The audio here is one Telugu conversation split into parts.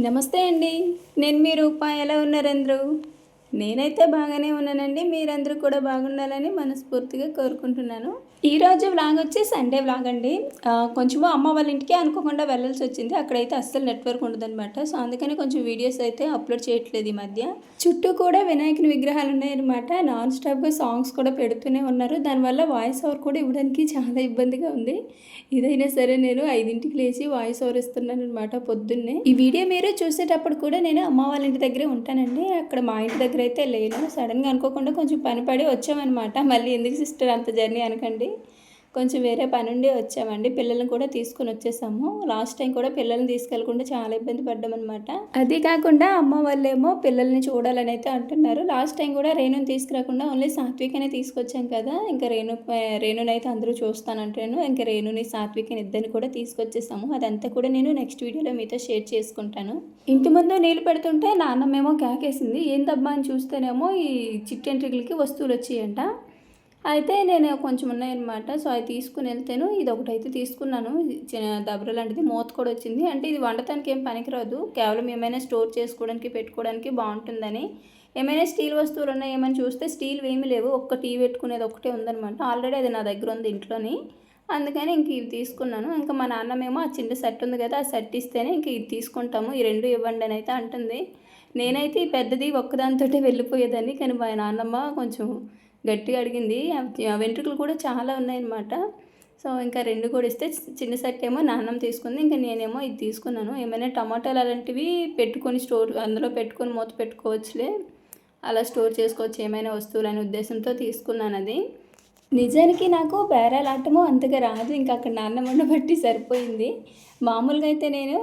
నమస్తే అండి. నేను మీ రూప. ఎలా ఉన్నారు అందరూ? నేనైతే బాగానే ఉన్నానండి. మీరందరూ కూడా బాగుండాలని మనస్ఫూర్తిగా కోరుకుంటున్నాను. ఈరోజు వ్లాగ్ వచ్చి సండే వ్లాగ్ అండి. కొంచెము అమ్మ వాళ్ళ ఇంటికి అనుకోకుండా వెళ్ళాల్సి వచ్చింది. అక్కడైతే అస్సలు నెట్వర్క్ ఉండదనమాట సో అందుకని కొంచెం వీడియోస్ అయితే అప్లోడ్ చేయట్లేదు ఈ మధ్య. చుట్టూ కూడా వినాయకుని విగ్రహాలు ఉన్నాయన్నమాట. నాన్ స్టాప్గా సాంగ్స్ కూడా పెడుతూనే ఉన్నారు. దానివల్ల వాయిస్ ఓవర్ కూడా ఇవ్వడానికి చాలా ఇబ్బందిగా ఉంది. ఇదైనా సరే నేను ఐదింటికి లేచి వాయిస్ ఓవర్ ఇస్తున్నాను అనమాట పొద్దున్నే. ఈ వీడియో మీరు చూసేటప్పుడు కూడా నేను అమ్మ వాళ్ళ ఇంటి దగ్గరే ఉంటానండి. అక్కడ మా ఇంటి దగ్గర అయితే లేను. సడన్గా అనుకోకుండా కొంచెం పని పడి వచ్చామన్నమాట. మళ్ళీ ఎందుకు సిస్టర్ అంత జర్నీ అనకండి? కొంచెం వేరే పని ఉండి వచ్చామండి. పిల్లల్ని కూడా తీసుకొని వచ్చేసాము. లాస్ట్ టైం కూడా పిల్లల్ని తీసుకెళ్ళకుండా చాలా ఇబ్బంది పడ్డామన్నమాట. అది కాకుండా అమ్మ వాళ్ళేమో పిల్లల్ని చూడాలని అయితే అంటున్నారు. లాస్ట్ టైం కూడా రేణుని తీసుకురాకుండా ఓన్లీ సాత్వికనే తీసుకొచ్చాం కదా. ఇంకా రేణు రేణునైతే అయితే అందరూ చూస్తానంటాను. ఇంకా రేణుని సాత్వికని ఇద్దరిని కూడా తీసుకొచ్చేసాము. అదంతా కూడా నేను నెక్స్ట్ వీడియోలో మీతో షేర్ చేసుకుంటాను. ఇంటి ముందు నీళ్ళు పెడుతుంటే నాన్నమేమో కాకేసింది. ఏందబ్బా అని చూస్తేనేమో ఈ చిట్టెంట్రికలకి వస్తువులు వచ్చాయంట. అయితే నేను కొంచెం ఉన్నాయన్నమాట. సో అది తీసుకుని వెళ్తాను ఇది ఒకటి అయితే తీసుకున్నాను దబర లాంటిది. మూత కూడా వచ్చింది. అంటే ఇది వండటానికి ఏం పనికిరాదు. కేవలం ఏమైనా స్టోర్ చేసుకోవడానికి పెట్టుకోవడానికి బాగుంటుందని. ఏమైనా స్టీల్ వస్తువులు ఉన్నాయి ఏమైనా చూస్తే స్టీల్ ఏమీ లేవు. ఒక్క టీ పెట్టుకునేది ఒకటే ఉందన్నమాట. ఆల్రెడీ అది నా దగ్గర ఉంది ఇంట్లోని. అందుకని ఇంక ఇవి తీసుకున్నాను. ఇంకా మా నాన్నమేమో ఆ చిన్న సెట్ ఉంది కదా ఆ సెట్ ఇస్తేనే ఇంక ఇది తీసుకుంటాము. ఈ రెండు ఇవ్వండి అని అయితే అంటుంది. నేనైతే ఈ పెద్దది ఒక్కదానితోటే వెళ్ళిపోయేదాన్ని. కానీ మా నాన్నమ్మ కొంచెం గట్టిగా అడిగింది. వెంట్రుకలు కూడా చాలా ఉన్నాయన్నమాట. సో ఇంకా రెండు కూడా ఇస్తే చిన్న సెట్ ఏమో నాన్నం తీసుకుంది. ఇంకా నేనేమో ఇది తీసుకున్నాను. ఏమైనా టమాటాలు అలాంటివి పెట్టుకొని స్టోర్ అందులో పెట్టుకొని మూత పెట్టుకోవచ్చులే. అలా స్టోర్ చేసుకోవచ్చు ఏమైనా వస్తువులు అనే ఉద్దేశంతో తీసుకున్నాను అది. నిజానికి నాకు బేరాలు ఆటము అంతగా రాదు. ఇంకా అక్కడ నాన్నమ్మని బట్టి సరిపోయింది. మామూలుగా అయితే నేను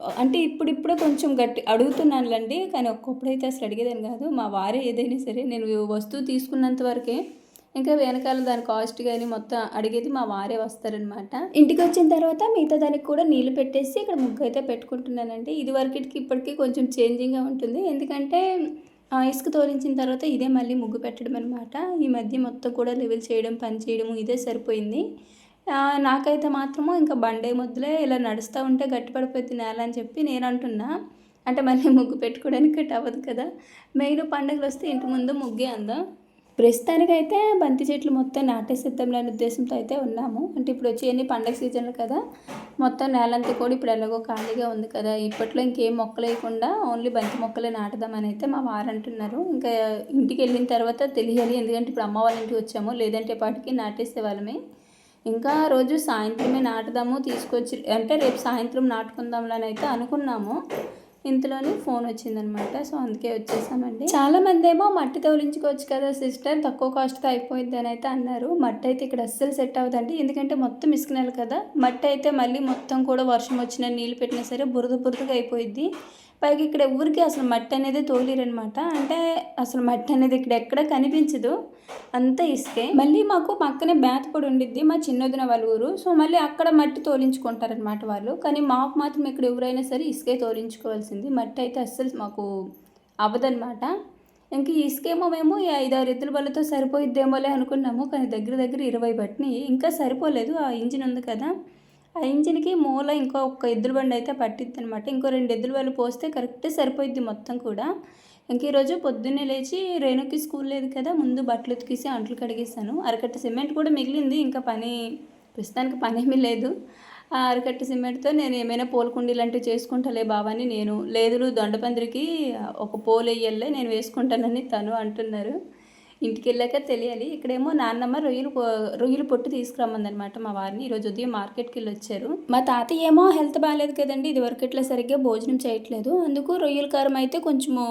అంటే ఇప్పుడిప్పుడే కొంచెం గట్టి అడుగుతున్నానులండి కానీ ఒక్కప్పుడైతే అసలు అడిగేదాన్ని కాదు. మా వారే ఏదైనా సరే నేను వస్తువు తీసుకున్నంత వరకే ఇంకా వెనకాల దాని కాస్ట్ కానీ మొత్తం అడిగేది మా వారే వస్తారనమాట. ఇంటికి వచ్చిన తర్వాత మిగతా దానికి కూడా నీళ్ళు పెట్టేసి ఇక్కడ ముగ్గు అయితే పెట్టుకుంటున్నానండి. ఇది వరకటికి ఇప్పటికీ కొంచెం చేంజింగ్గా ఉంటుంది. ఎందుకంటే ఆ ఇసుక తోలించిన తర్వాత ఇదే మళ్ళీ ముగ్గు పెట్టడం అనమాట ఈ మధ్య మొత్తం కూడా లెవెల్ చేయడం పని చేయడం ఇదే సరిపోయింది. నాకైతే మాత్రము ఇంకా బండే ముద్దులే ఇలా నడుస్తూ ఉంటే గట్టిపడిపోతుంది నేల అని చెప్పి నేను అంటున్నా అంటే మళ్ళీ ముగ్గు పెట్టుకోవడానికి గట్టి అవ్వదు కదా. మెయిన్ పండుగలు వస్తే ఇంటి ముందు ముగ్గే అందం. ప్రస్తుతానికైతే బంతి చెట్లు మొత్తం నాటేసిద్దాంలే అనే ఉద్దేశంతో అయితే ఉన్నాము. అంటే ఇప్పుడు వచ్చేయన్ని పండగ సీజన్లు కదా. మొత్తం నేలంతా కూడా ఇప్పుడు ఎలాగో ఖాళీగా ఉంది కదా. ఇప్పట్లో ఇంకేం మొక్కలు వేయకుండా ఓన్లీ బంతి మొక్కలే నాటుదామని అయితే మా వారు అంటున్నారు. ఇంకా ఇంటికి వెళ్ళిన తర్వాత తెలియాలి. ఎందుకంటే ఇప్పుడు అమ్మ వాళ్ళ ఇంటికి వచ్చాము. లేదంటే పాటికి నాటేసే వాళ్ళమే. ఇంకా రోజు సాయంత్రమే నాటుదాము తీసుకొచ్చి అంటే రేపు సాయంత్రం నాటుకుందాంలని అని అయితే అనుకున్నాము. ఇంతలోనే ఫోన్ వచ్చిందనమాట. సో అందుకే వచ్చేసామండి. చాలా మంది ఏమో మట్టి తోలించుకోవచ్చు కదా సిస్టర్ తక్కువ కాస్ట్తో అయిపోయింది అని అయితే అన్నారు. మట్టి అయితే ఇక్కడ అస్సలు సెట్ అవ్వదండి. ఎందుకంటే మొత్తం ఇసుక నెల కదా. మట్టి అయితే మళ్ళీ మొత్తం కూడా వర్షం వచ్చిన నీళ్ళు పెట్టినా సరే బురద బురదగా అయిపోయింది పైకి ఇక్కడ ఊరికి అసలు మట్టి అనేది తోలిరనమాట అంటే అసలు మట్టి అనేది ఇక్కడ ఎక్కడ కనిపించదు. అంతా ఇసుకే. మళ్ళీ మాకు పక్కనే బేతపడి ఉండిద్ది మా చిన్నదిన వాళ్ళ ఊరు. సో మళ్ళీ అక్కడ మట్టి తోలించుకుంటారనమాట వాళ్ళు. కానీ మాకు మాత్రం ఇక్కడ ఎవరైనా సరే ఇసుకే తోలించుకోవాల్సింది. మట్టి అయితే అస్సలు మాకు అవ్వదనమాట ఇంక ఇసుకేమో మేము ఈ ఐదారు ఎద్దుల బలతో సరిపోయిద్దేమోలే అనుకున్నాము. కానీ దగ్గర దగ్గర ఇరవై పట్టినాయి. ఇంకా సరిపోలేదు. ఆ ఇంజిన్ ఉంది కదా. ఆ ఇంజిన్కి మూల ఇంకో ఒక్క ఎద్దుల బండి అయితే పట్టిద్ది అనమాట ఇంకో రెండు ఎద్దుల బళ్ళు పోస్తే కరెక్ట్ సరిపోయిద్ది మొత్తం కూడా. ఇంక ఈరోజు పొద్దున్నే లేచి రేణుకి స్కూల్ లేదు కదా ముందు బట్టలు ఉతికేసి అంట్లు కడిగేసాను అరకట్ట సిమెంట్ కూడా మిగిలింది ఇంకా పని ప్రస్తుతానికి పనేమీ లేదు. ఆ అరకట్ట సిమెంట్తో నేను ఏమైనా పూల కుండీ లాంటివి చేసుకుంటాలే బావని నేను లేదు దొండపందిరికి ఒక పోలు వేయాలే నేను వేసుకుంటానని తను అంటున్నారు. ఇంటికి వెళ్ళాక తెలియాలి. ఇక్కడేమో నాన్నమ్మ రొయ్యలు రొయ్యలు పొట్టు తీసుకురమ్మందనమాట మా వారిని. ఈరోజు ఉదయం మార్కెట్కి వెళ్ళి వచ్చారు మా తాతయ్య ఏమో హెల్త్ బాగాలేదు కదండి. ఇది వరకు ఇట్లా సరిగ్గా భోజనం చేయట్లేదు. అందుకు రొయ్యల కారం అయితే కొంచెము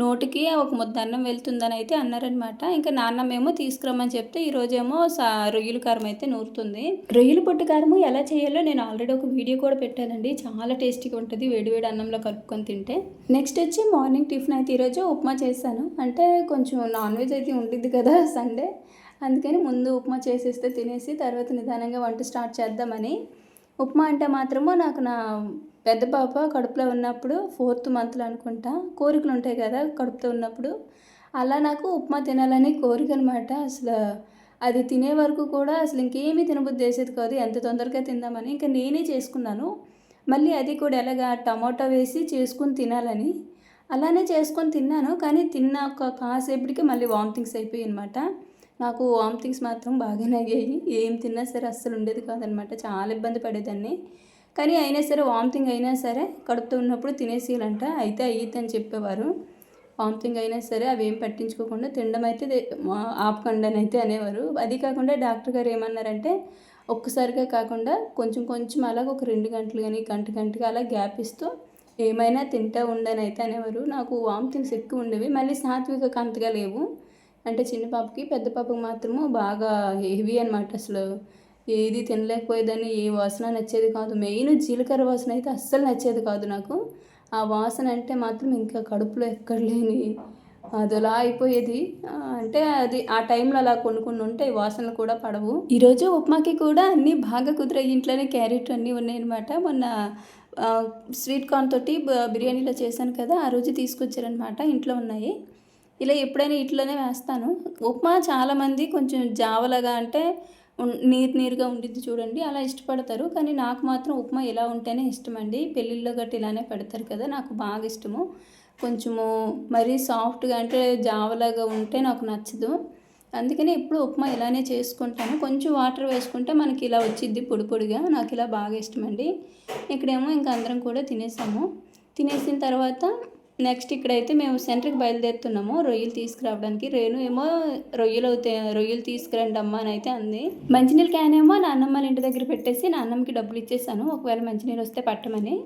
నోటికి ఒక ముద్ద అన్నం వెళ్తుందని అయితే అన్నారనమాట ఇంకా నాన్నమేమో తీసుకురమ్మని చెప్తే ఈరోజేమో సా రొయ్యల కారం అయితే నూరుతుంది. రొయ్యల పొట్టు కారము ఎలా చేయాలో నేను ఆల్రెడీ ఒక వీడియో కూడా పెట్టానండి. చాలా టేస్టీగా ఉంటుంది వేడివేడి అన్నంలో కలుపుకొని తింటే. నెక్స్ట్ వచ్చి మార్నింగ్ టిఫిన్ అయితే ఈరోజు ఉప్మా చేశాను. అంటే కొంచెం నాన్ వెజ్ అయితే ఉంటుంది కదా సండే. అందుకని ముందు ఉప్మా చేసేస్తే తినేసి తర్వాత నిదానంగా వంట స్టార్ట్ చేద్దామని. ఉప్మా అంటే మాత్రము నాకు నా పెద్ద పాప కడుపులో ఉన్నప్పుడు ఫోర్త్ మంత్లో అనుకుంటా కోరికలు ఉంటాయి కదా కడుపుతో ఉన్నప్పుడు. అలా నాకు ఉప్మా తినాలని కోరిక అనమాట అసలు అది తినే వరకు కూడా అసలు ఇంకేమీ తినబుద్ధి చేసేది కాదు. ఎంత తొందరగా తిందామని ఇంకా నేనే చేసుకున్నాను. మళ్ళీ అది కూడా ఎలాగా టమాటా వేసి చేసుకుని తినాలని అలానే చేసుకొని తిన్నాను. కానీ తిన్న ఒక కాసేపటికి మళ్ళీ వామిటింగ్స్ అయిపోయాయి అనమాట నాకు వామిటింగ్స్ మాత్రం బాగానే అయ్యాయి ఏం తిన్నా సరే అస్సలు ఉండేది కాదనమాట చాలా ఇబ్బంది పడేదాన్ని. కానీ అయినా సరే వామిటింగ్ అయినా సరే కడుపుతో ఉన్నప్పుడు తినేసేయాలంట. అయితే అయ్యిద్దని చెప్పేవారు. వామిటింగ్ అయినా సరే అవి ఏం పట్టించుకోకుండా తినడం అయితే ఆపకండి అని అయితే అనేవారు. అది కాకుండా డాక్టర్ గారు ఏమన్నారంటే ఒక్కసారిగా కాకుండా కొంచెం కొంచెం అలాగ ఒక రెండు గంటలు కానీ గంట గంటగా అలా గ్యాప్ ఇస్తూ ఏమైనా తింటా ఉండని అయితే అనేవారు. నాకు వామిటింగ్స్ ఎక్కువ ఉండేవి. మళ్ళీ సాత్విక అంతగా లేవు. అంటే చిన్న పాపకి పెద్ద పాపకి మాత్రము బాగా హెవీ అనమాట అసలు. ఏది తినలేకపోయేదని ఏ వాసన నచ్చేది కాదు. మెయిన్ జీలకర్ర వాసన అయితే అస్సలు నచ్చేది కాదు నాకు. ఆ వాసన అంటే మాత్రం ఇంకా కడుపులో ఎక్కడ లేని అదొలా అయిపోయేది. అంటే అది ఆ టైంలో అలా కొన్ని కొన్ని ఉంటాయి వాసనలు కూడా పడవు. ఈరోజు ఉప్మాకి కూడా అన్నీ బాగా కుదిరాయి. ఇంట్లోనే క్యారెట్ అన్నీ ఉన్నాయన్నమాట. మొన్న స్వీట్ కార్న్ తోటి బిర్యానీలో చేశాను కదా ఆ రోజు తీసుకొచ్చారనమాట ఇంట్లో ఉన్నాయి. ఇలా ఎప్పుడైనా ఇట్లనే వేస్తాను. ఉప్మా చాలామంది కొంచెం జావలాగా అంటే నీరు నీరుగా ఉండిద్ది చూడండి అలా ఇష్టపడతారు. కానీ నాకు మాత్రం ఉప్మా ఇలా ఉంటేనే ఇష్టం అండి పెళ్ళిళ్ళలో గట్టి ఇలానే పెడతారు కదా నాకు బాగా ఇష్టము. కొంచెము మరీ సాఫ్ట్గా అంటే జావలాగా ఉంటే నాకు నచ్చదు. అందుకని ఎప్పుడు ఉప్మా ఇలానే చేసుకుంటాను. కొంచెం వాటర్ వేసుకుంటే మనకి ఇలా వచ్చిద్ది పొడి పొడిగా నాకు ఇలా బాగా ఇష్టం అండి ఇక్కడేమో ఇంకా అందరం కూడా తినేసాము. తినేసిన తర్వాత నెక్స్ట్ ఇక్కడైతే మేము సెంటర్కి బయలుదేరుతున్నాము. రొయ్యలు తీసుకురావడానికి. రేణు ఏమో రొయ్యలు రొయ్యలు తీసుకురండి అమ్మ అని అయితే అంది. మంచినీళ్ళు క్యాన్ ఏమో నాన్నమ్మ ఇంటి దగ్గర పెట్టేసి నాన్నమ్మకి డబ్బులు ఇచ్చేసాను. ఒకవేళ మంచినీళ్ళు వస్తే పట్టమని.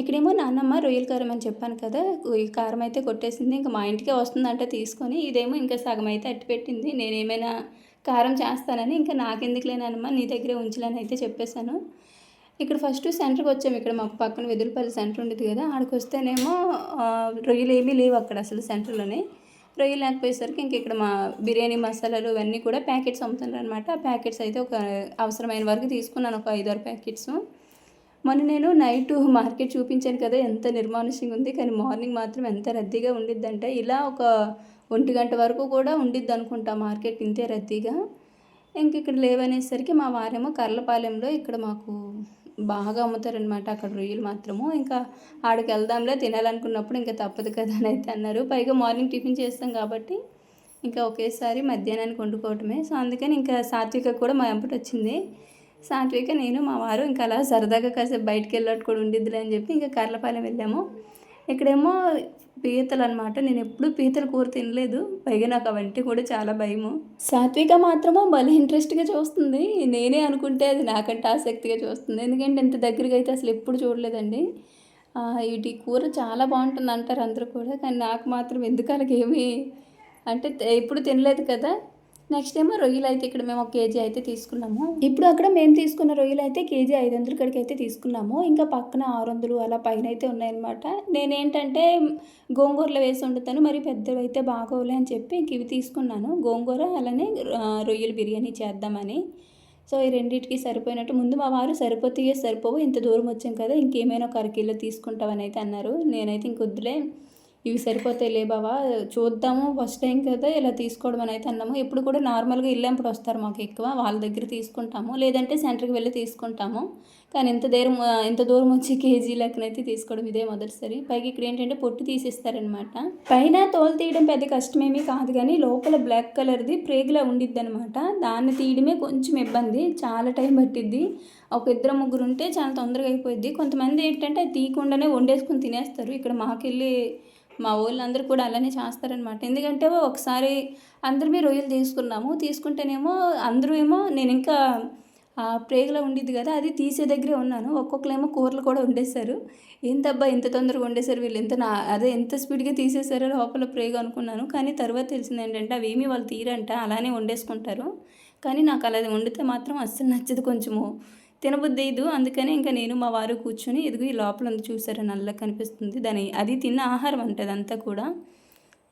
ఇక్కడేమో నాన్నమ్మ రొయ్యల కారం అని చెప్పాను కదా ఈ కారం అయితే కొట్టేసింది. ఇంకా మా ఇంటికే వస్తుందంటే తీసుకొని. ఇదేమో ఇంకా సగం అయితే అట్టి పెట్టింది. నేనేమైనా కారం చేస్తానని ఇంకా నాకెందుకు లేనమ్మా నీ దగ్గరే ఉంచలేని అయితే చెప్పేశాను. ఇక్కడ ఫస్ట్ సెంటర్కి వచ్చాము. ఇక్కడ మాకు పక్కన వెదురుపల్లి సెంటర్ ఉండేది కదా ఆడికి వస్తేనేమో రొయ్యలు ఏమీ లేవు అక్కడ అసలు సెంటర్లోనే. రొయ్యలు లేకపోయేసరికి ఇంక ఇక్కడ మా బిర్యానీ మసాలాలు ఇవన్నీ కూడా ప్యాకెట్స్ అమ్ముతున్నారు అనమాట ఆ ప్యాకెట్స్ అయితే ఒక అవసరమైన వరకు తీసుకున్నాను ఒక ఐదారు ప్యాకెట్స్. మొన్న నేను నైట్ మార్కెట్ చూపించాను కదా ఎంత నిర్మానుష్యంగా ఉంది. కానీ మార్నింగ్ మాత్రం ఎంత రద్దీగా ఉండిద్దంటే ఇలా ఒక ఒంటి గంట వరకు కూడా ఉండిద్ది అనుకుంటా మార్కెట్ ఇంతే రద్దీగా. ఇంక ఇక్కడ లేవనేసరికి మా వారేమో కర్లపాలెంలో ఇక్కడ మాకు బాగా అమ్ముతారనమాట అక్కడ రొయ్యలు మాత్రము. ఇంకా ఆడికి వెళ్దాంలే తినాలనుకున్నప్పుడు ఇంకా తప్పదు కదా అని అయితే అన్నారు. పైగా మార్నింగ్ టిఫిన్ చేస్తాం కాబట్టి ఇంకా ఒకేసారి మధ్యాహ్నానికి వండుకోవటమే. సో అందుకని ఇంకా సాత్విక కూడా మా ఎంపటి వచ్చింది. సాత్విక నేను మా వారు ఇంకా అలా సరదాగా కాసేపు బయటకు వెళ్ళట్టు కూడా ఉండిద్దిలే అని చెప్పి ఇంకా కర్లపాలెం వెళ్ళాము. ఇక్కడేమో పీతలు అనమాట నేను ఎప్పుడు పీతల కూర తినలేదు. పైగా నాకు అవంటే కూడా చాలా భయము. సాత్విక మాత్రమో భలే ఇంట్రెస్ట్గా చూస్తుంది. నేనే అనుకుంటే అది నాకంటే ఆసక్తిగా చూస్తుంది. ఎందుకంటే ఇంత దగ్గరగా అయితే అసలు ఎప్పుడు చూడలేదండి. వీటి కూర చాలా బాగుంటుంది అంటారు అందరూ కూడా. కానీ నాకు మాత్రం ఎందుకు అంటే ఎప్పుడు తినలేదు కదా. నెక్స్ట్ ఏమో రొయ్యలు అయితే ఇక్కడ మేము ఒక కేజీ అయితే తీసుకున్నాము. ఇప్పుడు అక్కడ మేము తీసుకున్న రొయ్యలు అయితే కేజీ ఐదు వందలు ఇక్కడికి అయితే తీసుకున్నాము. ఇంకా పక్కన ఆరు వందలు అలా పైన అయితే ఉన్నాయన్నమాట. నేనేంటంటే గోంగూరలో వేసి వండుతాను. మరి పెద్దవి అయితే బాగోలే అని చెప్పి ఇంక ఇవి తీసుకున్నాను. గోంగూర అలానే రొయ్యలు బిర్యానీ చేద్దామని. సో ఈ రెండింటికి సరిపోయినట్టు. ముందు మా వారు సరిపోతే సరిపోవు. ఇంత దూరం వచ్చాం కదా ఇంకేమైనా ఒక అరకిలో తీసుకుంటామని అయితే అన్నారు. నేనైతే ఇంకొద్దులే ఇవి సరిపోతాయి లే బావా చూద్దాము. ఫస్ట్ టైం కదా ఇలా తీసుకోవడం అని అయితే అన్నాము. ఎప్పుడు కూడా నార్మల్గా ఇల్లంపుడు వస్తారు మాకు ఎక్కువ. వాళ్ళ దగ్గర తీసుకుంటాము. లేదంటే సెంటర్కి వెళ్ళి తీసుకుంటాము. కానీ ఇంత దూరం ఇంత దూరం వచ్చి కేజీ లెక్కనైతే తీసుకోవడం ఇదే మొదటిసారి. పైకి ఇక్కడ ఏంటంటే పొట్టు తీసేస్తారనమాట పైన తోలు తీయడం పెద్ద కష్టమేమీ కాదు కానీ లోపల బ్లాక్ కలర్ది ప్రేగ్లా ఉండిద్ది అనమాట దాన్ని తీయడమే కొంచెం ఇబ్బంది. చాలా టైం పట్టిద్ది. ఒక ఇద్దరు ముగ్గురు ఉంటే చాలా తొందరగా అయిపోయింది కొంతమంది ఏంటంటే తీయకుండానే వండేసుకుని తినేస్తారు. ఇక్కడ మాకెళ్ళి మా వాళ్ళందరూ కూడా అలానే చేస్తారనమాట ఎందుకంటే ఒకసారి అందరమే రొయ్యలు తీసుకున్నాము. తీసుకుంటేనేమో అందరూ ఏమో నేను ఇంకా ప్రేగలో ఉండిద్ది కదా అది తీసే దగ్గరే ఉన్నాను. ఒక్కొక్కరేమో కూరలు కూడా వండేశారు. ఏంటబ్బా ఇంత తొందరగా వండేశారు వీళ్ళు? ఎంత నా అదే ఎంత స్పీడ్గా తీసేశారో లోపల ప్రేగ అనుకున్నాను. కానీ తర్వాత తెలిసింది ఏంటంటే అవి ఏమీ వాళ్ళు తీరంట అలానే వండేసుకుంటారు. కానీ నాకు అలా వండితే మాత్రం అస్సలు నచ్చదు కొంచెము. తినబుద్దేదు అందుకని ఇంకా నేను మా వారు కూర్చొని ఎదుగు ఈ లోపల ఉంది చూసారా నల్ల కనిపిస్తుంది. దాని అది తిన్న ఆహారం అంటే అదంతా కూడా.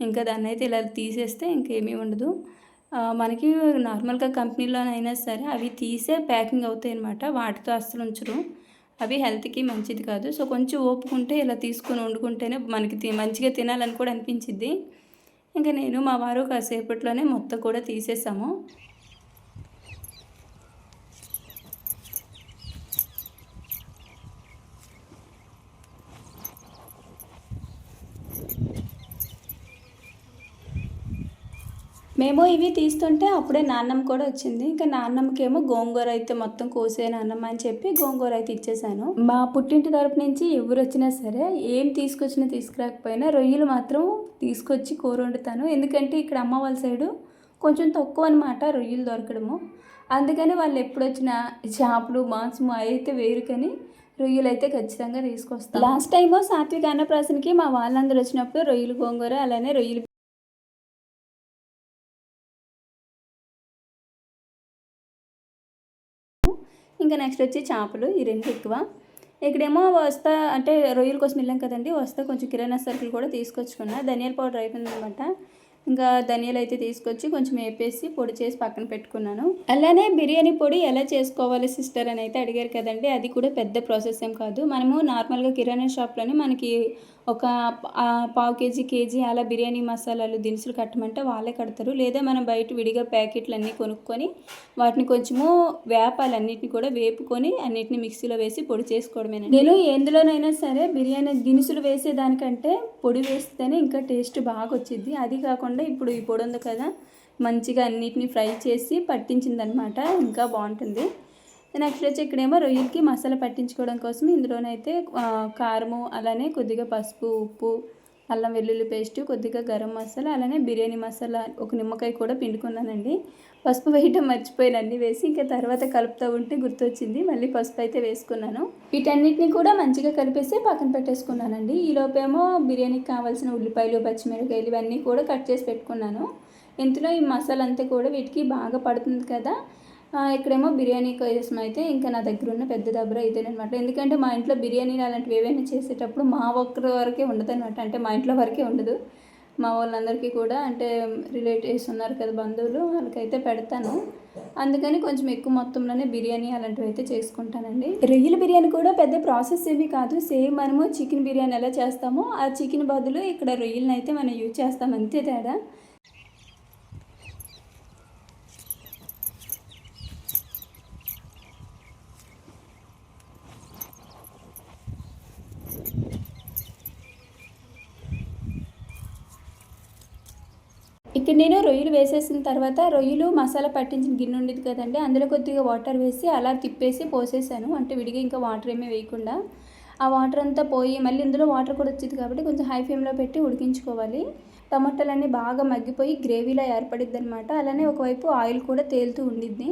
ఇంకా దాన్ని అయితే ఇలా తీసేస్తే ఇంకేమీ ఉండదు. మనకి నార్మల్గా కంపెనీలోనైనా సరే అవి తీసే ప్యాకింగ్ అవుతాయి అనమాట వాటితో అస్సలు ఉంచరు. అవి హెల్త్కి మంచిది కాదు. సో కొంచెం ఓపుకుంటే ఇలా తీసుకొని వండుకుంటేనే మనకి మంచిగా తినాలని కూడా అనిపించింది ఇంకా నేను మా వారు కాసేపట్లోనే మొత్తం కూడా తీసేసాము. మేము ఇవి తీస్తుంటే అప్పుడే నాన్నమ్మ కూడా వచ్చింది. ఇంకా నాన్నమ్మకేమో గోంగూర అయితే మొత్తం కోసే నాన్నమ్మ అని చెప్పి గోంగూర అయితే ఇచ్చేసాను. మా పుట్టింటి తరపు నుంచి ఎవరు వచ్చినా సరే ఏం తీసుకొచ్చినా తీసుకురాకపోయినా రొయ్యలు మాత్రం తీసుకొచ్చి కూర వండుతాను. ఎందుకంటే ఇక్కడ అమ్మ వాళ్ళ సైడు కొంచెం తక్కువ అనమాట రొయ్యలు దొరకడము. అందుకని వాళ్ళు ఎప్పుడు వచ్చినా చేపలు మాంసము అవి అయితే వేరు కానీ రొయ్యలు అయితే ఖచ్చితంగా తీసుకొస్తాను లాస్ట్ టైము సాత్విక అన్నప్రాసనకి మా వాళ్ళందరూ వచ్చినప్పుడు రొయ్యలు గోంగూర అలానే రొయ్యలు ఇంకా నెక్స్ట్ వచ్చి చేపలు ఈ రెండు ఎక్కువ. ఇక్కడేమో వస్తా అంటే రొయ్యల కోసం వెళ్ళాం కదండి వస్తా కొంచెం కిరాణా సరుకులు కూడా తీసుకొచ్చుకున్నా. ధనియాల పౌడర్ అయిపోయిందనమాట ఇంకా ధనియాలు అయితే తీసుకొచ్చి కొంచెం వేపేసి పొడి చేసి పక్కన పెట్టుకున్నాను. అలానే బిర్యానీ పొడి ఎలా చేసుకోవాలి సిస్టర్ అని అయితే అడిగారు కదండి అది కూడా పెద్ద ప్రాసెస్ ఏం కాదు. మనము నార్మల్గా కిరాణా షాప్లోనే మనకి ఒక పావు కేజీ కేజీ అలా బిర్యానీ మసాలాలు దినుసులు కట్టమంటే వాళ్ళే కడతారు. లేదా మనం బయట విడిగా ప్యాకెట్లు అన్నీ కొనుక్కొని వాటిని కొంచెము వేపాలన్నిటిని కూడా వేపుకొని అన్నిటిని మిక్సీలో వేసి పొడి చేసుకోవడమేనండి. నేను ఎందులోనైనా సరే బిర్యానీ దినుసులు వేసేదానికంటే పొడి వేస్తేనే ఇంకా టేస్ట్ బాగా వచ్చింది అది కాకుండా ఇప్పుడు ఈ పొడి ఉంది కదా మంచిగా అన్నిటిని ఫ్రై చేసి పట్టించిందనమాట ఇంకా బాగుంటుంది. నెక్స్ట్ వచ్చి ఇక్కడేమో రొయ్యలకి మసాలా పట్టించుకోవడం కోసం ఇందులోనైతే కారము అలానే కొద్దిగా పసుపు ఉప్పు అల్లం వెల్లుల్లి పేస్ట్ కొద్దిగా గరం మసాలా అలానే బిర్యానీ మసాలా ఒక నిమ్మకాయ కూడా పిండుకున్నానండి. పసుపు వేయటం మర్చిపోయిన అన్నీ వేసి ఇంకా తర్వాత కలుపుతూ ఉంటే గుర్తొచ్చింది. మళ్ళీ పసుపు అయితే వేసుకున్నాను. వీటన్నిటిని కూడా మంచిగా కలిపేసి పక్కన పెట్టేసుకున్నానండి. ఈ లోపేమో బిర్యానీకి కావాల్సిన ఉల్లిపాయలు పచ్చిమిరపకాయలు ఇవన్నీ కూడా కట్ చేసి పెట్టుకున్నాను. ఇందులో ఈ మసాలా అంతా కూడా వీటికి బాగా పడుతుంది కదా ఇక్కడేమో బిర్యానీ కోసం అయితే ఇంకా నా దగ్గర ఉన్న పెద్ద దబ్బర ఇదేనమాట ఎందుకంటే మా ఇంట్లో బిర్యానీలు అలాంటివి ఏవైనా చేసేటప్పుడు మా ఒక్కరి వరకే ఉండదు అనమాట అంటే మా ఇంట్లో వరకే ఉండదు. మా వాళ్ళందరికీ కూడా అంటే రిలేటివ్స్ ఉన్నారు కదా బంధువులు వాళ్ళకైతే పెడతాను. అందుకని కొంచెం ఎక్కువ మొత్తంలోనే బిర్యానీ అలాంటివి అయితే చేసుకుంటానండి. రొయ్యల బిర్యానీ కూడా పెద్ద ప్రాసెస్ ఏమీ కాదు. సేమ్ మనము చికెన్ బిర్యానీ ఎలా చేస్తామో ఆ చికెన్ బదులు ఇక్కడ రొయ్యలను అయితే మనం యూజ్ చేస్తాం. అంతే తేడా. ఇక్కడ నేను రొయ్యలు వేసేసిన తర్వాత రొయ్యలు మసాలా పట్టించిన గిన్నె ఉండేది కదండి. అందులో కొద్దిగా వాటర్ వేసి అలా తిప్పేసి పోసేసాను. అంటే విడిగా ఇంకా వాటర్ ఏమీ వేయకుండా. ఆ వాటర్ అంతా పోయి మళ్ళీ ఇందులో వాటర్ కూడా వచ్చింది కాబట్టి కొంచెం హై ఫ్లేమ్లో పెట్టి ఉడికించుకోవాలి. టమాటాలన్నీ బాగా మగ్గిపోయి గ్రేవీలా ఏర్పడిద్ది అనమాట అలానే ఒకవైపు ఆయిల్ కూడా తేలుతూ ఉండిద్ది.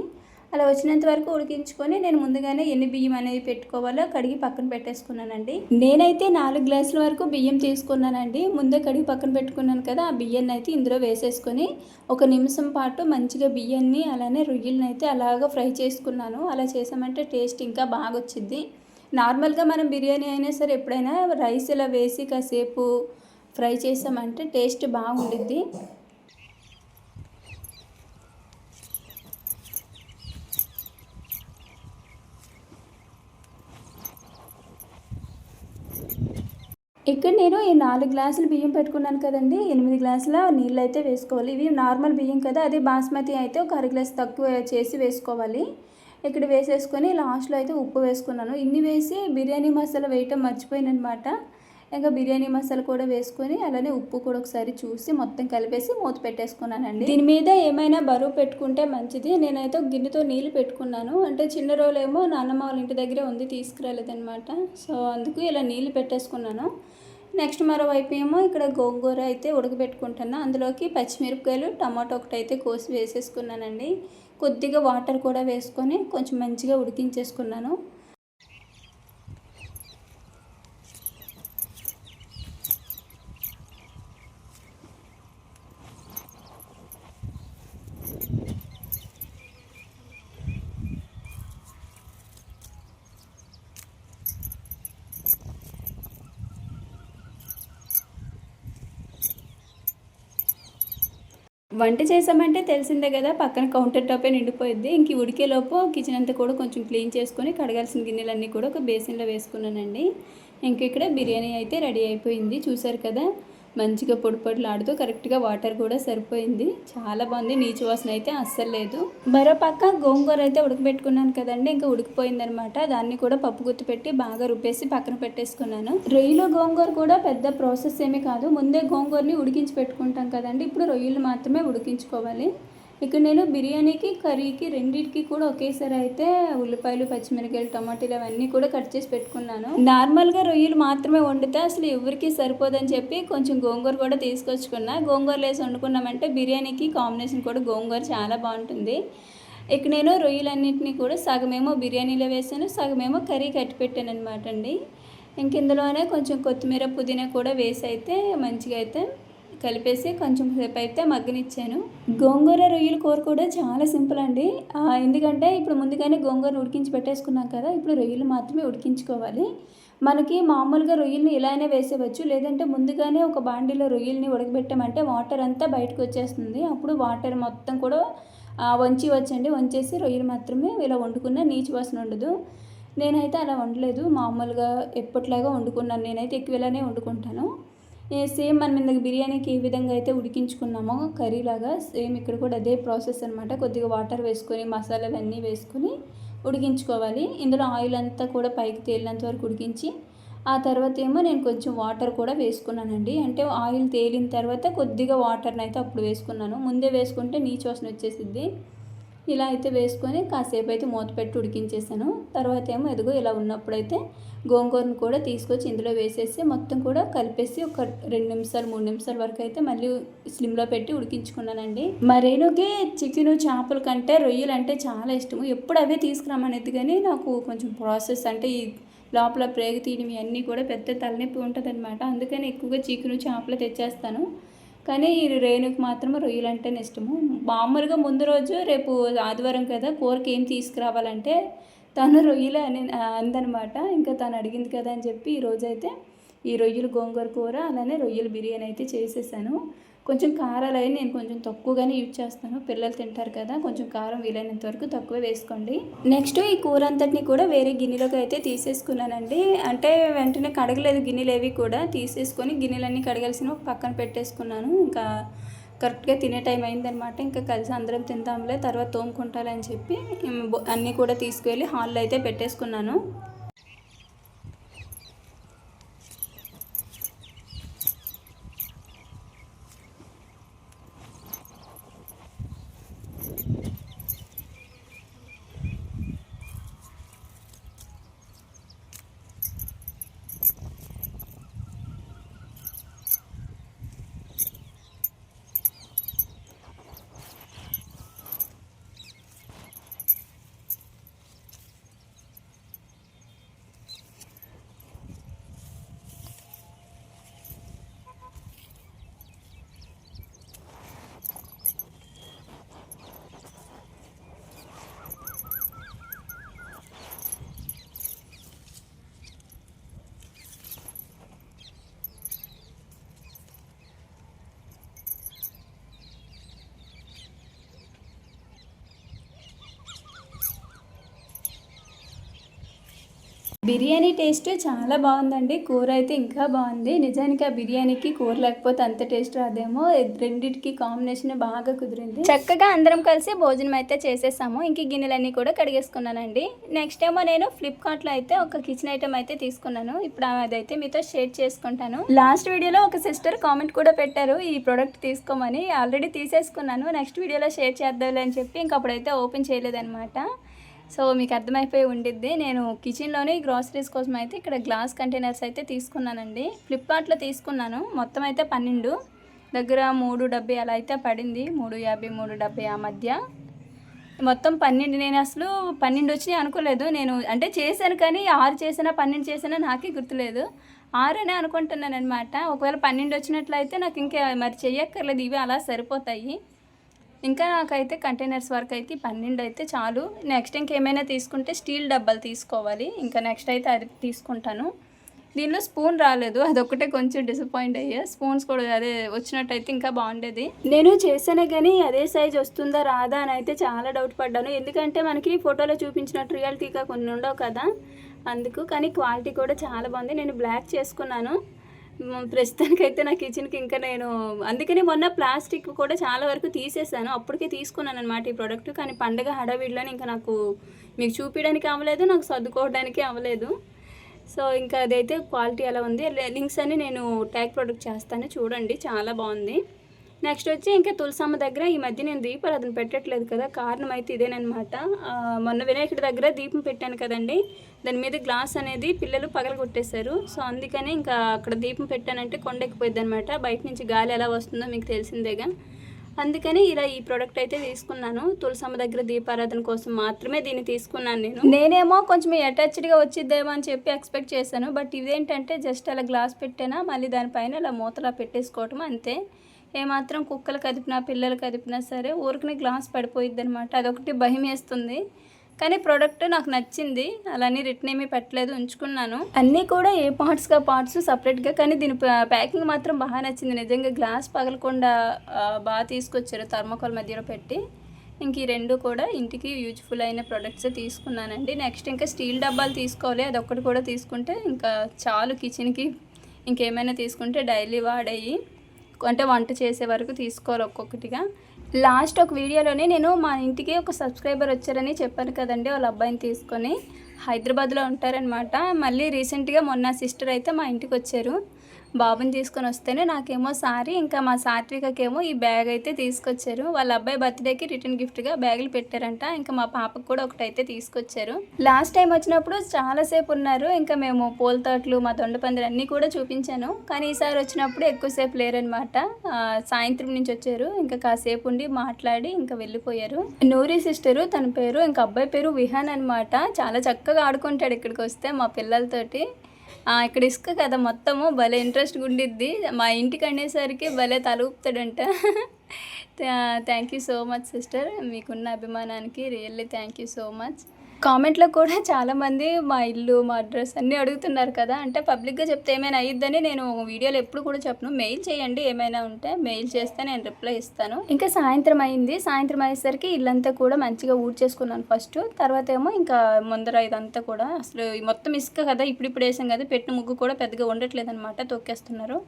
అలా వచ్చినంత వరకు ఉడికించుకొని నేను ముందుగానే ఎన్ని బియ్యం అనేది పెట్టుకోవాలో కడిగి పక్కన పెట్టేసుకున్నానండి. నేనైతే నాలుగు గ్లాసుల వరకు బియ్యం తీసుకున్నానండి. ముందే కడిగి పక్కన పెట్టుకున్నాను కదా ఆ బియ్యాన్ని అయితే ఇందులో వేసేసుకొని ఒక నిమిషం పాటు మంచిగా బియ్యాన్ని అలానే రొయ్యలను అయితే అలాగా ఫ్రై చేసుకున్నాను. అలా చేసామంటే టేస్ట్ ఇంకా బాగా వచ్చింది నార్మల్గా మనం బిర్యానీ అయినా సరే ఎప్పుడైనా రైస్ ఇలా వేసి కాసేపు ఫ్రై చేసామంటే టేస్ట్ బాగుండిద్ది. ఇక్కడ నేను ఈ నాలుగు గ్లాసులు బియ్యం పెట్టుకున్నాను కదండి. ఎనిమిది గ్లాసుల నీళ్ళు అయితే వేసుకోవాలి. ఇవి నార్మల్ బియ్యం కదా. అదే బాస్మతి అయితే ఒక అర గ్లాస్ తక్కువ చేసి వేసుకోవాలి. ఇక్కడ వేసేసుకొని లాస్ట్లో అయితే ఉప్పు వేసుకున్నాను. ఇన్ని వేసి బిర్యానీ మసాలా వేయటం మర్చిపోయాను అనమాట ఇంకా బిర్యానీ మసాలా కూడా వేసుకొని అలానే ఉప్పు కూడా ఒకసారి చూసి మొత్తం కలిపేసి మూత పెట్టేసుకున్నానండి. దీని మీద ఏమైనా బరువు పెట్టుకుంటే మంచిది. నేనైతే గిన్నెతో నీళ్ళు పెట్టుకున్నాను. అంటే చిన్న రోజులేమో నాన్నమ్మ వాళ్ళ ఇంటి దగ్గరే ఉంది తీసుకురాలేదనమాట సో అందుకు ఇలా నీళ్ళు పెట్టేసుకున్నాను. నెక్స్ట్ మరోవైపు ఏమో ఇక్కడ గోంగూర అయితే ఉడకబెట్టుకుంటున్నా. అందులోకి పచ్చిమిరపకాయలు టమాటో ఒకటి అయితే కోసి వేసేసుకున్నానండి. కొద్దిగా వాటర్ కూడా వేసుకొని కొంచెం మంచిగా ఉడికించేసుకున్నాను. వంట చేసామంటే తెలిసిందే కదా పక్కన కౌంటర్ టాపే నిండిపోయింది ఇంక ఉడికేలోపు కిచెన్ అంతా కూడా కొంచెం క్లీన్ చేసుకొని కడగాల్సిన గిన్నెలన్నీ కూడా ఒక బేసిన్లో వేసుకున్నానండి. ఇంక ఇక్కడ బిర్యానీ అయితే రెడీ అయిపోయింది. చూసారు కదా మంచిగా పొడిపొడిలాడుతూ కరెక్ట్గా వాటర్ కూడా సరిపోయింది. చాలా బాగుంది. నీచు వాసన అయితే అస్సలు లేదు. మరో పక్క గోంగూర అయితే ఉడకబెట్టుకున్నాను కదండి. ఇంకా ఉడికిపోయింది అనమాట దాన్ని కూడా పప్పు గుర్తు పెట్టి బాగా రుబ్బేసి పక్కన పెట్టేసుకున్నాను. రొయ్యలు గోంగూర కూడా పెద్ద ప్రాసెస్ ఏమీ కాదు. ముందే గోంగూరని ఉడికించి పెట్టుకుంటాం కదండి. ఇప్పుడు రొయ్యలు మాత్రమే ఉడికించుకోవాలి. ఇక్కడ నేను బిర్యానీకి కర్రీకి రెండింటికి కూడా ఒకేసారి అయితే ఉల్లిపాయలు పచ్చిమిరకాయలు టమాటాలు అవన్నీ కూడా కట్ చేసి పెట్టుకున్నాను. నార్మల్గా రొయ్యలు మాత్రమే వండితే అసలు ఎవరికి సరిపోదని చెప్పి కొంచెం గోంగూర కూడా తీసుకొచ్చుకున్నా. గోంగూరలు వేసి వండుకున్నామంటే బిర్యానీకి కాంబినేషన్ కూడా గోంగూర చాలా బాగుంటుంది. ఇక నేను రొయ్యలన్నింటినీ కూడా సగమేమో బిర్యానీలో వేసాను సగమేమో కర్రీ కట్టి పెట్టాను అనమాట అండి. ఇంక ఇందులోనే కొంచెం కొత్తిమీర పుదీనా కూడా వేసి అయితే మంచిగా అయితే కలిపేసి కొంచెం సేపు అయితే మగ్గనిచ్చాను. గోంగూర రొయ్యల కూర కూడా చాలా సింపుల్ అండి. ఎందుకంటే ఇప్పుడు ముందుగానే గోంగూర ఉడికించి పెట్టేసుకున్నాం కదా ఇప్పుడు రొయ్యలు మాత్రమే ఉడికించుకోవాలి. మనకి మామూలుగా రొయ్యల్ని ఇలానే వేసేవచ్చు లేదంటే ముందుగానే ఒక బాండీలో రొయ్యల్ని ఉడకబెట్టామంటే వాటర్ అంతా బయటకు వచ్చేస్తుంది. అప్పుడు వాటర్ మొత్తం కూడా వంచి వచ్చండి వంచేసి రొయ్యలు మాత్రమే ఇలా వండుకున్న నీచు వాసన ఉండదు. నేనైతే అలా వండలేదు. మామూలుగా ఎప్పట్లాగా వండుకున్నాను. నేనైతే ఎక్కువ ఇలానే వండుకుంటాను. సేమ్ మనం ఇందాక బిర్యానీకి ఏ విధంగా అయితే ఉడికించుకున్నామో కర్రీలాగా సేమ్ ఇక్కడ కూడా అదే ప్రాసెస్ అనమాట కొద్దిగా వాటర్ వేసుకొని మసాలాలు అన్నీ వేసుకొని ఉడికించుకోవాలి. ఇందులో ఆయిల్ అంతా కూడా పైకి తేలినంత వరకు ఉడికించి ఆ తర్వాత ఏమో నేను కొంచెం వాటర్ కూడా వేసుకున్నానండి. అంటే ఆయిల్ తేలిన తర్వాత కొద్దిగా వాటర్ని అయితే అప్పుడు వేసుకున్నాను. ముందే వేసుకుంటే నీచోసన వచ్చేసిద్ది. ఇలా అయితే వేసుకొని కాసేపు అయితే మూత పెట్టి ఉడికించేసాను. తర్వాత ఏమో ఎదుగో ఇలా ఉన్నప్పుడైతే గోంగూరను కూడా తీసుకొచ్చి ఇందులో వేసేసి మొత్తం కూడా కలిపేసి ఒక రెండు నిమిషాలు మూడు నిమిషాల వరకు అయితే మళ్ళీ స్లిమ్లో పెట్టి ఉడికించుకున్నానండి. మరేనుకి చికెన్ చేపల కంటే రొయ్యలు అంటే చాలా ఇష్టము. ఎప్పుడు అవే తీసుకురామనేది కానీ నాకు కొంచెం ప్రాసెస్ అంటే ఈ లోపల ప్రేగు తీయడం ఇవన్నీ కూడా పెద్ద తలనొప్పి ఉంటుంది అనమాట అందుకని ఎక్కువగా చికెన్ చేపలు తెచ్చేస్తాను. కానీ ఈ రేణుకి మాత్రం రొయ్యలు అంటేనే ఇష్టము. మామూలుగా ముందు రోజు రేపు ఆదివారం కదా కూరకి ఏం తీసుకురావాలంటే తను రొయ్యలే అని అందనమాట. ఇంకా తను అడిగింది కదా అని చెప్పి ఈరోజైతే ఈ రొయ్యలు గోంగూర కూర అలానే రొయ్యల బిర్యానీ అయితే చేసేసాను. కొంచెం కారాలు అవి నేను కొంచెం తక్కువగానే యూజ్ చేస్తాను. పిల్లలు తింటారు కదా కొంచెం కారం వీలైనంత వరకు తక్కువే వేసుకోండి. నెక్స్ట్ ఈ కూర అంతటిని కూడా వేరే గిన్నెలోకి అయితే తీసేసుకున్నానండి. అంటే వెంటనే కడగలేదు గిన్నెలు ఏవి కూడా తీసేసుకొని గిన్నెలన్నీ కడగాల్సిన పక్కన పెట్టేసుకున్నాను. ఇంకా కరెక్ట్గా తినే టైం అయిందనమాట ఇంకా కలిసి అందరం తిందాంలే తర్వాత తోముకుంటారని చెప్పి అన్నీ కూడా తీసుకువెళ్ళి హాల్లో అయితే పెట్టేసుకున్నాను. బిర్యానీ టేస్ట్ చాలా బాగుందండి. కూర అయితే ఇంకా బాగుంది. నిజానికి ఆ బిర్యానీకి కూర లేకపోతే అంత టేస్ట్ రాదేమో. రెండింటికి కాంబినేషన్ బాగా కుదిరింది. చక్కగా అందరం కలిసి భోజనం అయితే చేసేసాము. ఇంక గిన్నెలన్నీ కూడా కడిగేసుకున్నానండి. నెక్స్ట్ ఏమో నేను ఫ్లిప్కార్ట్లో అయితే ఒక కిచెన్ ఐటమ్ అయితే తీసుకున్నాను. ఇప్పుడు అదైతే మీతో షేర్ చేసుకుంటాను. లాస్ట్ వీడియోలో ఒక సిస్టర్ కామెంట్ కూడా పెట్టారు. ఈ ప్రోడక్ట్ తీసుకోమని ఆల్రెడీ తీసేసుకున్నాను. నెక్స్ట్ వీడియోలో షేర్ చేద్దాం అని చెప్పి ఇంక అప్పుడైతే ఓపెన్ చేయలేదన్నమాట. సో మీకు అర్థమైపోయి ఉండిద్ది. నేను కిచెన్లోనే గ్రాసరీస్ కోసం అయితే ఇక్కడ గ్లాస్ కంటైనర్స్ అయితే తీసుకున్నానండి. ఫ్లిప్కార్ట్లో తీసుకున్నాను. మొత్తం అయితే పన్నెండు. దగ్గర మూడు డెబ్బై అలా అయితే పడింది. మూడు యాభై మూడు డెబ్బై ఆ మధ్య. మొత్తం పన్నెండు. నేను అసలు పన్నెండు వచ్చినాయి అనుకోలేదు. నేను అంటే చేశాను కానీ ఆరు చేసినా పన్నెండు చేసినా నాకే గుర్తులేదు. ఆరునే అనుకుంటున్నాను అనమాట ఒకవేళ పన్నెండు వచ్చినట్లయితే నాకు ఇంకా మరి చెయ్యక్కర్లేదు. ఇవి అలా సరిపోతాయి. ఇంకా నాకైతే కంటైనర్స్ వరకు అయితే పన్నెండు అయితే చాలు. నెక్స్ట్ ఇంకేమైనా తీసుకుంటే స్టీల్ డబ్బాలు తీసుకోవాలి. ఇంకా నెక్స్ట్ అయితే అది తీసుకుంటాను. దీనిలో స్పూన్ రాలేదు. అదొక్కటే కొంచెం డిసప్పాయింట్ అయ్యా. స్పూన్స్ కూడా అదే వచ్చినట్టయితే ఇంకా బాగుండేది. నేను చేసానే కానీ అదే సైజ్ వస్తుందా రాదా అని అయితే చాలా డౌట్ పడ్డాను. ఎందుకంటే మనకి ఫోటోలో చూపించినట్టు రియాలిటీగా కొన్ని ఉండవు కదా. అందుకు కానీ క్వాలిటీ కూడా చాలా బాగుంది. నేను బ్లాక్ చేసుకున్నాను. ప్రస్తుతానికైతే నా కిచెన్కి ఇంకా నేను అందుకని మొన్న ప్లాస్టిక్ కూడా చాలా వరకు తీసేసాను. అప్పటికే తీసుకున్నాను అనమాట ఈ ప్రోడక్ట్ కానీ పండగ హడావిడిలోనే ఇంకా నాకు మీకు చూపించడానికి అవ్వలేదు నాకు సర్దుకోవడానికి అవ్వలేదు. సో ఇంకా అదైతే క్వాలిటీ అలా ఉంది. లింక్స్ అన్ని నేను ట్యాగ్ ప్రోడక్ట్ చేస్తాను. చూడండి చాలా బాగుంది. నెక్స్ట్ వచ్చి ఇంకా తులసమ్మ దగ్గర ఈ మధ్య నేను దీపారాధన పెట్టట్లేదు కదా కారణం అయితే ఇదేనమాట మొన్న వినాయకుడి దగ్గర దీపం పెట్టాను కదండి దాని మీద గ్లాస్ అనేది పిల్లలు పగలగొట్టేశారు. సో అందుకని ఇంకా అక్కడ దీపం పెట్టానంటే కొండెక్కిపోయింది అనమాట బయట నుంచి గాలి ఎలా వస్తుందో మీకు తెలిసిందేగా. అందుకని ఇలా ఈ ప్రోడక్ట్ అయితే తీసుకున్నాను. తులసమ్మ దగ్గర దీపారాధన కోసం మాత్రమే దీన్ని తీసుకున్నాను నేను. నేనేమో కొంచెం అటాచ్డ్గా వచ్చిద్దేమో అని చెప్పి ఎక్స్పెక్ట్ చేశాను. బట్ ఇదేంటంటే జస్ట్ అలా గ్లాస్ పెట్టానా మళ్ళీ దానిపైన ఇలా మూతలా పెట్టేసుకోవటం అంతే. ఏమాత్రం కుక్కలు కదిపినా పిల్లలు కదిపినా సరే ఊరికి గ్లాస్ పడిపోయిద్ది అనమాట అదొకటి భయం వేస్తుంది. కానీ ప్రోడక్ట్ నాకు నచ్చింది. అలానే రిటర్న్ ఏమీ పెట్టలేదు ఉంచుకున్నాను. అన్నీ కూడా ఏ పార్ట్స్గా పార్ట్స్ సపరేట్గా కానీ దీని ప్యాకింగ్ మాత్రం బాగా నచ్చింది. నిజంగా గ్లాస్ పగలకుండా బాగా తీసుకొచ్చారు థర్మోకాల్ మధ్యలో పెట్టి. ఇంక ఈ రెండు కూడా ఇంటికి యూజ్ఫుల్ అయిన ప్రొడక్ట్స్ తీసుకున్నానండి. నెక్స్ట్ ఇంకా స్టీల్ డబ్బాలు తీసుకోవాలి. అదొక్కటి కూడా తీసుకుంటే ఇంకా చాలు కిచెన్కి. ఇంకేమైనా తీసుకుంటే డైలీ వాడేయి. అంటే వంట చేసే వరకు తీసుకోవాలి ఒక్కొక్కటిగా. లాస్ట్ ఒక వీడియోలోనే నేను మా ఇంటికి ఒక సబ్స్క్రైబర్ వచ్చారని చెప్పాను కదండి వాళ్ళ అబ్బాయిని తీసుకొని. హైదరాబాద్లో ఉంటారనమాట మళ్ళీ రీసెంట్గా మొన్న సిస్టర్ అయితే మా ఇంటికి వచ్చారు. బాబుని తీసుకొని వస్తేనే నాకేమో సారీ ఇంకా మా సాత్వికకేమో ఈ బ్యాగ్ అయితే తీసుకొచ్చారు. వాళ్ళ అబ్బాయి బర్త్డేకి రిటర్న్ గిఫ్ట్గా బ్యాగులు పెట్టారంట ఇంకా మా పాపకు కూడా ఒకటి అయితే తీసుకొచ్చారు. లాస్ట్ టైం వచ్చినప్పుడు చాలాసేపు ఉన్నారు ఇంకా మేము పూల తోటలు మా దొండపందిరి అన్నీ కూడా చూపించాను. కానీ ఈసారి వచ్చినప్పుడు ఎక్కువసేపు లేరనమాట సాయంత్రం నుంచి వచ్చారు ఇంకా కాసేపు ఉండి మాట్లాడి ఇంకా వెళ్ళిపోయారు. నూరి సిస్టరు తన పేరు ఇంకా అబ్బాయి పేరు విహాన్ అనమాట చాలా చక్కగా ఆడుకుంటాడు ఇక్కడికి వస్తే మా పిల్లలతోటి. ఇక్కడ ఇసుక కదా మొత్తము భలే ఇంట్రెస్ట్గా ఉండిద్ది. మా ఇంటికి అనేసరికి భలే తలుపుతాడంట. Thank you so much sister. మీకున్న అభిమానానికి really thank you so much. కామెంట్లో కూడా చాలామంది మా ఇల్లు మా అడ్రస్ అన్నీ అడుగుతున్నారు కదా. అంటే పబ్లిక్గా చెప్తే ఏమైనా అయ్యిద్దని నేను వీడియోలో ఎప్పుడు కూడా చెప్పను. మెయిల్ చేయండి ఏమైనా ఉంటే మెయిల్ చేస్తే నేను రిప్లై ఇస్తాను. ఇంకా సాయంత్రం అయింది. సాయంత్రం అయ్యేసరికి ఇల్లంతా కూడా మంచిగా ఊడ్చేసుకున్నాను ఫస్ట్. తర్వాత ఏమో ఇంకా ముందర ఇదంతా కూడా అసలు ఈ మొత్తం ఇసుక కదా ఇప్పుడు ఇప్పుడు వేసాం కదా పెట్టిన ముగ్గు కూడా పెద్దగా ఉండట్లేదు అనమాట తొక్కేస్తున్నారు.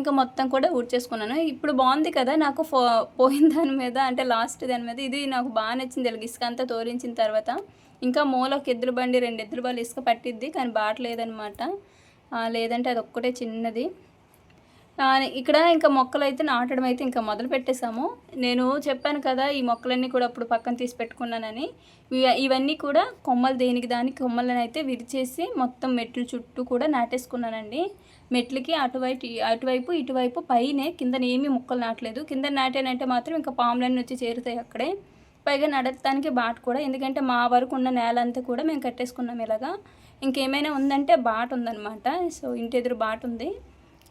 ఇంకా మొత్తం కూడా ఊడ్చేసుకున్నాను. ఇప్పుడు బాగుంది కదా నాకు ఫో పోయిన దాని మీద అంటే లాస్ట్ దాని మీద ఇది నాకు బాగా నచ్చింది. ఇసుక అంతా తోరించిన తర్వాత ఇంకా మూల ఒక ఎద్దుల బండి రెండు ఎద్దుల బండి ఇసుక పట్టిద్ది కానీ బాట లేదనమాట. లేదంటే అది ఒక్కటే చిన్నది. ఇక్కడ ఇంకా మొక్కలు అయితే నాటడం అయితే ఇంకా మొదలు పెట్టేశాము. నేను చెప్పాను కదా ఈ మొక్కలన్నీ కూడా అప్పుడు పక్కన తీసి పెట్టుకున్నానని. ఇవన్నీ కూడా కొమ్మలు దేనికి దానికి కొమ్మలను అయితే విరిచేసి మొత్తం మెట్లు చుట్టూ కూడా నాటేసుకున్నానండి. మెట్లకి అటువైపు అటువైపు ఇటువైపు పైనే కింద ఏమీ మొక్కలు నాటలేదు. కింద నాటానంటే మాత్రం ఇంకా పాములన్నీ వచ్చి చేరుతాయి అక్కడే. పైగా నడటానికి బాట కూడా. ఎందుకంటే మా వరకు ఉన్న నేల అంతా కూడా మేము కట్టేసుకున్నాం ఇలాగా. ఇంకేమైనా ఉందంటే బాట ఉందన్నమాట. సో ఇంటి ఎదురు బాట ఉంది.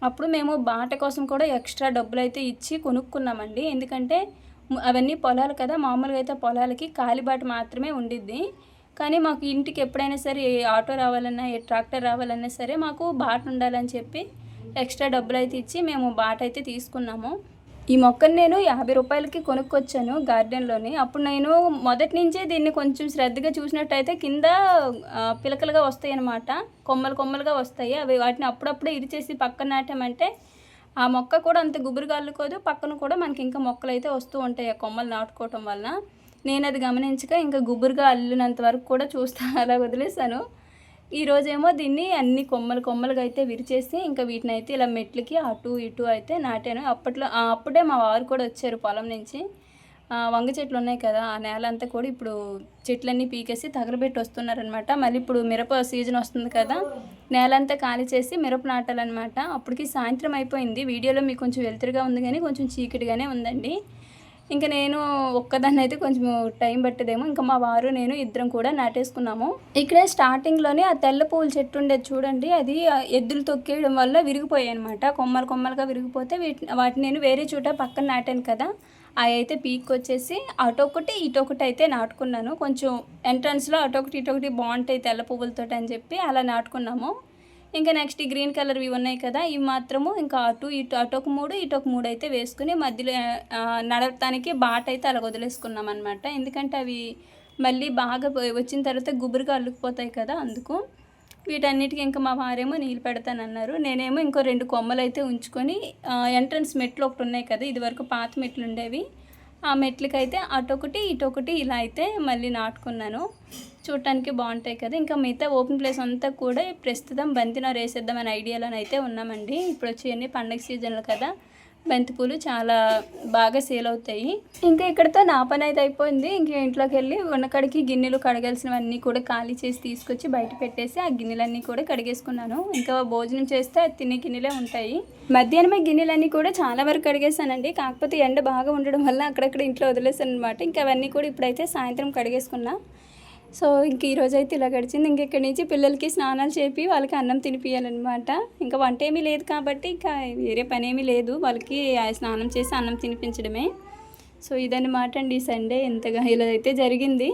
అప్పుడు మేము బాట కోసం కూడా ఎక్స్ట్రా డబ్బులు అయితే ఇచ్చి కొనుక్కున్నామండి. ఎందుకంటే అవన్నీ పొలాలు కదా. మామూలుగా అయితే పొలాలకి కాలిబాట మాత్రమే ఉండిద్ది. కానీ మాకు ఇంటికి ఎప్పుడైనా సరే ఏ ఆటో రావాలన్నా ఏ ట్రాక్టర్ రావాలన్నా సరే మాకు బాట ఉండాలని చెప్పి ఎక్స్ట్రా డబ్బులు అయితే ఇచ్చి మేము బాట అయితే తీసుకున్నాము. ఈ మొక్కను నేను యాభై రూపాయలకి కొనుక్కొచ్చాను గార్డెన్లోని. అప్పుడు నేను మొదటి నుంచే దీన్ని కొంచెం శ్రద్ధగా చూసినట్టయితే కింద పిలకలుగా వస్తాయి అనమాట కొమ్మలు కొమ్మలుగా వస్తాయి. అవి వాటిని అప్పుడప్పుడు ఇరిచేసి పక్కన నాటామంటే ఆ మొక్క కూడా అంత గుబురుగా అల్లుకోదు పక్కన కూడా మనకి ఇంకా మొక్కలు అయితే వస్తూ ఉంటాయి ఆ కొమ్మలు నాటుకోవటం వల్ల. నేను అది గమనించక ఇంకా గుబురుగా అల్లినంత వరకు కూడా చూస్తా అలా వదిలేసాను ఈరోజేమో దీన్ని అన్ని కొమ్మలు కొమ్మలుగా అయితే విరిచేసి ఇంకా వీటిని అయితే ఇలా మెట్లకి అటు ఇటు అయితే నాటాను. అప్పట్లో అప్పుడే మా వారు కూడా వచ్చారు పొలం నుంచి. వంగ చెట్లు ఉన్నాయి కదా ఆ నేల అంతా కూడా ఇప్పుడు చెట్లన్నీ పీకేసి తగలబెట్టి వస్తున్నారనమాట మళ్ళీ ఇప్పుడు మిరప సీజన్ వస్తుంది కదా నేలంతా ఖాళీ చేసి మిరప నాటాలన్నమాట. అప్పటికి సాయంత్రం అయిపోయింది. వీడియోలో మీకు కొంచెం వెలుతురుగా ఉంది కానీ కొంచెం చీకటిగానే ఉందండి. ఇంకా నేను ఒక్కదాన్ని అయితే కొంచెం టైం పట్టదేమో. ఇంకా మా వారు నేను ఇద్దరం కూడా నాటేసుకున్నాము. ఇక్కడ స్టార్టింగ్లోనే ఆ తెల్ల పూల చెట్టు ఉండేది చూడండి. అది ఎద్దులు తొక్కేయడం వల్ల విరిగిపోయాయి అనమాట కొమ్మలు కొమ్మలుగా విరిగిపోతే వీటి వాటిని నేను వేరే చోట పక్కన నాటాను కదా. అవి అయితే పీక్ వచ్చేసి అటొకటి ఇటొకటి అయితే నాటుకున్నాను. కొంచెం ఎంట్రన్స్లో అటొకటి ఇటొకటి బాగుంటాయి తెల్ల పువ్వులతో అని చెప్పి అలా నాటుకున్నాము. ఇంకా నెక్స్ట్ ఈ గ్రీన్ కలర్ ఇవి ఉన్నాయి కదా ఇవి మాత్రము ఇంకా అటు ఇటు అటు ఒక మూడు ఇటు ఒక మూడు అయితే వేసుకుని మధ్యలో నడపడానికి నడవటానికి బాట అయితే అలా వదిలేసుకున్నాం అనమాట ఎందుకంటే అవి మళ్ళీ బాగా వచ్చిన తర్వాత గుబురుగా అల్లుకుపోతాయి కదా అందుకు. వీటన్నిటికీ ఇంకా మా వారేమో నీళ్ళు పెడతానన్నారు. నేనేమో ఇంకో రెండు కొమ్మలు అయితే ఉంచుకొని ఎంట్రన్స్ మెట్లు ఒకటి ఉన్నాయి కదా ఇది వరకు పాత మెట్లు ఉండేవి. ఆ మెట్లకైతే అటొకటి ఇటొకటి ఇలా అయితే మళ్ళీ నాటుకున్నాను. చూడటానికి బాగుంటాయి కదా. ఇంకా మిగతా ఓపెన్ ప్లేస్ అంతా కూడా ప్రస్తుతం బంతినారు వేసేద్దామని ఐడియాలోనైతే అయితే ఉన్నామండి. ఇప్పుడు వచ్చేయండి పండగ సీజన్లు కదా బంతిపూలు చాలా బాగా సేల్ అవుతాయి. ఇంకా ఇక్కడతో నా పని అయితే అయిపోయింది. ఇంకా ఇంట్లోకి వెళ్ళి ఉన్నకడికి గిన్నెలు కడగాల్సినవన్నీ కూడా ఖాళీ చేసి తీసుకొచ్చి బయట పెట్టేసి ఆ గిన్నెలన్నీ కూడా కడిగేసుకున్నాను. ఇంకా భోజనం చేస్తే తినే గిన్నెలే ఉంటాయి. మధ్యాహ్నమే గిన్నెలన్నీ కూడా చాలా వరకు కడిగేసానండి కాకపోతే ఎండ బాగా ఉండడం వల్ల అక్కడక్కడ ఇంట్లో వదిలేసాను అనమాట ఇంకా అవన్నీ కూడా ఇప్పుడైతే సాయంత్రం కడిగేసుకున్నా. సో ఇంక ఈరోజు అయితే ఇలా గడిచింది. ఇంక ఇక్కడి నుంచి పిల్లలకి స్నానాలు చేపి వాళ్ళకి అన్నం తినిపించాలన్నమాట ఇంకా వంట ఏమీ లేదు కాబట్టి ఇంకా వేరే పని ఏమీ లేదు. వాళ్ళకి స్నానం చేసి అన్నం తినిపించడమే. సో ఇదన్నమాట అండి సండే. ఎంతగా ఇలా అయితే జరిగింది.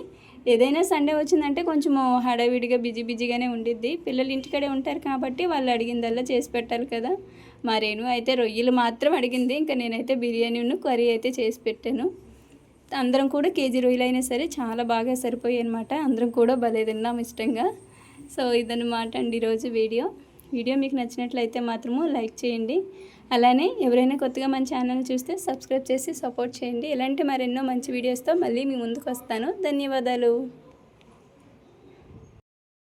ఏదైనా సండే వచ్చిందంటే కొంచెం హడావిడిగా బిజీ బిజీగానే ఉండిద్ది. పిల్లలు ఇంటికడే ఉంటారు కాబట్టి వాళ్ళు అడిగిందల్లా చేసి పెట్టాలి కదా. మా రేణు అయితే రొయ్యలు మాత్రం అడిగింది. ఇంకా నేనైతే బిర్యానీను కర్రీ అయితే చేసి పెట్టాను. అందరం కూడా కేజీ రొయ్యలు అయినా సరే చాలా బాగా సరిపోయాయి అనమాట అందరం కూడా భలే తిన్నాం ఇష్టంగా. సో ఇదన్నమాట అండి ఈరోజు వీడియో. వీడియో మీకు నచ్చినట్లయితే మాత్రము లైక్ చేయండి. అలానే ఎవరైనా కొత్తగా మన ఛానల్ చూస్తే సబ్స్క్రైబ్ చేసి సపోర్ట్ చేయండి. ఇలాంటి మరెన్నో మంచి వీడియోస్తో మళ్ళీ మీ ముందుకు వస్తాను. ధన్యవాదాలు.